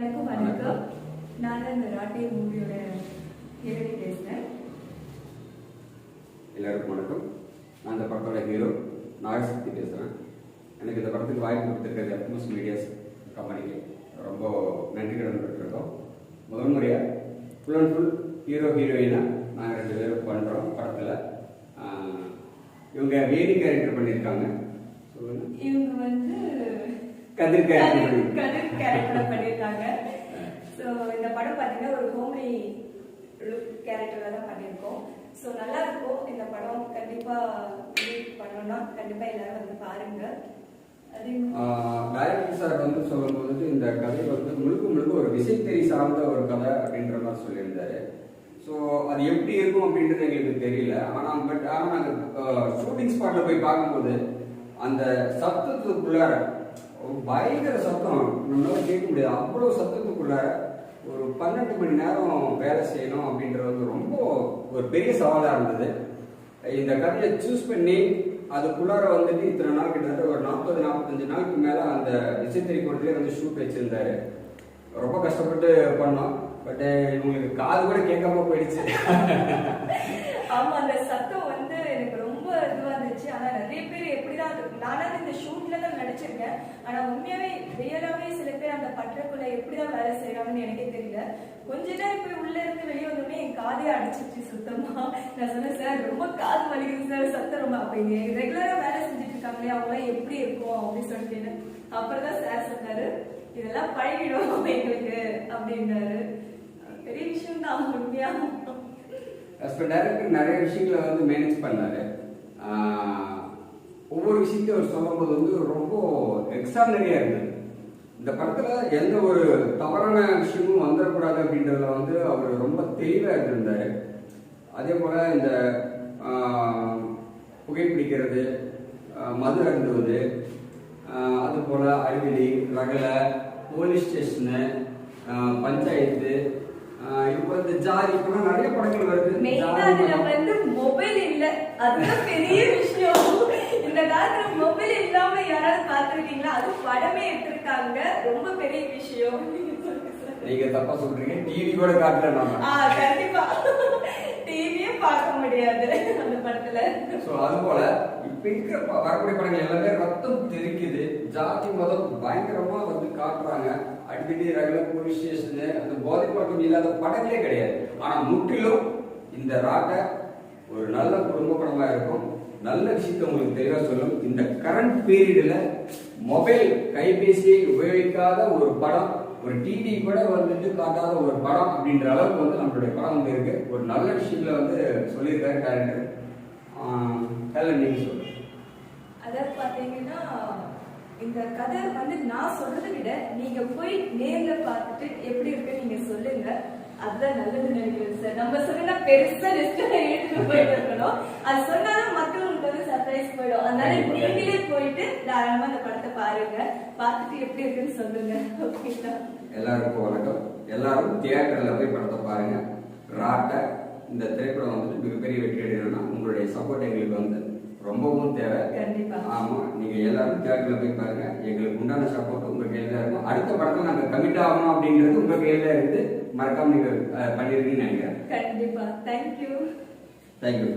எனக்கும் வணக்கம். நான் இந்த ராட்டை மூவியோட ஹீரோனி பேசுகிறேன் எல்லாருக்கும் வணக்கம். நான் இந்த படத்தோட ஹீரோ நாகசக்தி பேசுகிறேன் எனக்கு இந்த படத்துக்கு வாய்ப்பு கொடுத்துருக்கிறது எஃப்எம்எஸ் மீடியாஸ் கம்பெனிக்கு ரொம்ப நன்றி கடன் பெற்றிருக்கோம் முதல் முறையாக ஃபுல் அண்ட் ஃபுல் ஹீரோ ஹீரோயினாக நாங்கள் ரெண்டு பேரும் பண்ணுறோம் படத்தில். இவங்க வேதி கேரக்டர் பண்ணியிருக்காங்க. சொல்லுங்க. இவங்க வந்து கதிர் பண்ணியிருக்காங்க. கதிர் கேரக்டர் பண்ணியிருக்காங்க ஸோ இந்த படம் மாதிரி லுக் கேரக்டரில் தான் பண்ணியிருக்கோம். ஸோ நல்லா இருக்கும் இந்த படம் கண்டிப்பாக பண்ணோம்னா கண்டிப்பாக எல்லாரும் வந்து பாருங்க. டைரக்டர் சார் வந்து சொல்லும் இந்த கதை வந்து முழுக்க முழுக்க ஒரு விசைத்தறி சார்ந்த ஒரு கதை அப்படின்ற மாதிரி சொல்லியிருந்தாரு. ஸோ அது எப்படி இருக்கும் அப்படின்றது எங்களுக்கு தெரியல. ஆனால் பட் ஆனால் நாங்கள் ஷூட்டிங் ஸ்பாட்டில் போய் பார்க்கும்போது அந்த சத்தத்துக்குள்ளார பயங்கர சத்தம். நம்மளால கேட்க முடியாது. அவ்வளோ சத்தத்துக்குள்ளார ஒரு பன்னெண்டு மணி நேரம் வேலை செய்யணும் அப்படின்றது வந்து ரொம்ப ஒரு பெரிய சவாலாக இருந்தது. இந்த கதையை சூஸ் பண்ணி அதுக்குள்ளார வந்துட்டு இத்தனை நாள் கிட்டத்தட்ட ஒரு நாற்பது நாற்பத்தஞ்சு நாளுக்கு மேலே அந்த விசித்திரி கூடத்துலேயே வந்து ஷூட் வச்சிருந்தாரு. ரொம்ப கஷ்டப்பட்டு பண்ணோம். பட் இவங்களுக்கு காது கூட கேட்காம போயிடுச்சு. ஆமா அந்த சத்தம் வந்து எனக்கு ரொம்ப இதுவா இருந்துச்சு. ஆனா நிறைய பேர் எப்படிதான் அது இந்த ஷூட்ல தான் நடிச்சிருக்கேன். ஆனா உண்மையாவே சில எப்படிதான் வேலை செய்யறாங்கன்னு எனக்கே தெரியல. கொஞ்ச நேரம் போய் உள்ள இருந்து வெளியே வந்தோடனே என் காதே அடிச்சிருச்சு சுத்தமா. நான் சொன்னேன் சார் ரொம்ப காது வலிக்குது சார் சத்தம் ரொம்ப. அப்ப இங்க ரெகுலரா வேலை செஞ்சுட்டு இருக்காங்களே அவங்களாம் எப்படி இருக்கும் அப்படின்னு சொல்லிட்டு அப்புறம் தான் சார் சொன்னாரு இதெல்லாம் பழகிடும் எங்களுக்கு அப்படின்னாரு. பெரிய விஷயம் தான் உண்மையா இப்போ டைரக்டர் நிறைய விஷயங்களை வந்து மேனேஜ் பண்ணாரு. ஒவ்வொரு விஷயத்தையும் அவர் சொல்லும்போது வந்து ரொம்ப எக்ஸ்ட்ரானரியா இருந்தது. இந்த படத்துல எந்த ஒரு தவறான விஷயமும் வந்துடக்கூடாது அப்படின்றதுல வந்து அவர் ரொம்ப தெளிவா இருந்திருந்தாரு. அதே போல இந்த புகைப்பிடிக்கிறது மது அருந்துவது ஆஹ், அது போல அறிவிலி ரகலை போலீஸ் ஸ்டேஷனு பஞ்சாயத்து போல இந்த ஜாதி இப்பெல்லாம் நிறைய படங்கள் வருது. மொபைல் இல்ல. அதுதான் பெரிய விஷயம். இந்த காலத்துல மொபைல் இல்லாம படமே எடுத்திருக்காங்க. ரொம்ப பெரிய விஷயம். நீங்க தப்பா சொல்றீங்க. டிவி கூட காட்டல நாம. ஆ கண்டிப்பா. டிவியே பார்க்க முடியாது அந்த படத்துல. சோ அது போல இப்ப இருக்கிற வரக்கூடிய படங்கள் எல்லாமே ரத்தம் தெரிக்குது ஜாதி மதம் பயங்கரமா வந்து காட்டுறாங்க. அடிக்கடி ரெகுலர் போலீஸ் ஸ்டேஷனு அந்த போதை பழக்கம் இல்லாத படங்களே கிடையாது. ஆனா முற்றிலும் இந்த ராட்டை ஒரு நல்ல குடும்ப படமா இருக்கும். நல்ல விஷயத்தை உங்களுக்கு தெளிவா சொல்லும். இந்த கரண்ட் பீரியட்ல மொபைல் கைபேசியை உபயோகிக்காத ஒரு படம் ஒரு டிவி கூட வந்துட்டு காட்டாத ஒரு படம் அப்படின்ற அளவுக்கு வந்து நம்மளுடைய படம் வந்து இருக்கு. ஒரு நல்ல விஷயங்களை வந்து சொல்லியிருக்காரு கேரக்டர் ஹலோ நீங்க சொல்லுங்க. அதாவது பாத்தீங்கன்னா இந்த கதை வந்து நான் சொல்றதை விட நீங்க போய் நேர்ல பார்த்துட்டு எப்படி இருக்கு நீங்க சொல்லுங்க. அதுதான் நல்லது நினைக்கிறேன் சார். நம்ம சொன்னா பெருசா லிஸ்ட் எடுத்துட்டு போயிட்டு இருக்கணும். அது சொன்னாலும் மக்கள் வந்து போயிடும். அதனால நீங்களே போயிட்டு தாராளமா அந்த படத்தை பாருங்க. பார்த்துட்டு எப்படி இருக்குன்னு சொல்லுங்க. ஓகேங்களா எல்லாருக்கும் வணக்கம். எல்லாரும் தியேட்டர்ல போய் படத்தை பாருங்க. ராட்டை இந்த திரைப்படம் வந்துட்டு மிகப்பெரிய வெற்றி அடையணும்னா உங்களுடைய சப்போர்ட் எங்களுக்கு வந்து ரொம்பவும் தேவை. கண்டிப்பா. ஆமா நீங்க எல்லாரும் தியேட்டர்ல போய் பாருங்க. எங்களுக்கு உண்டான சப்போர்ட் உங்க கையில தான் இருக்கும். அடுத்த படத்துல நாங்க கமிட் ஆகணும் அப்படிங்கிறது உங்க கையில இருக்குது மறக்காம நீங்க பண்ணிருக்கீங்கன்னு நினைக்கிறேன். கண்டிப்பா. Thank you thank you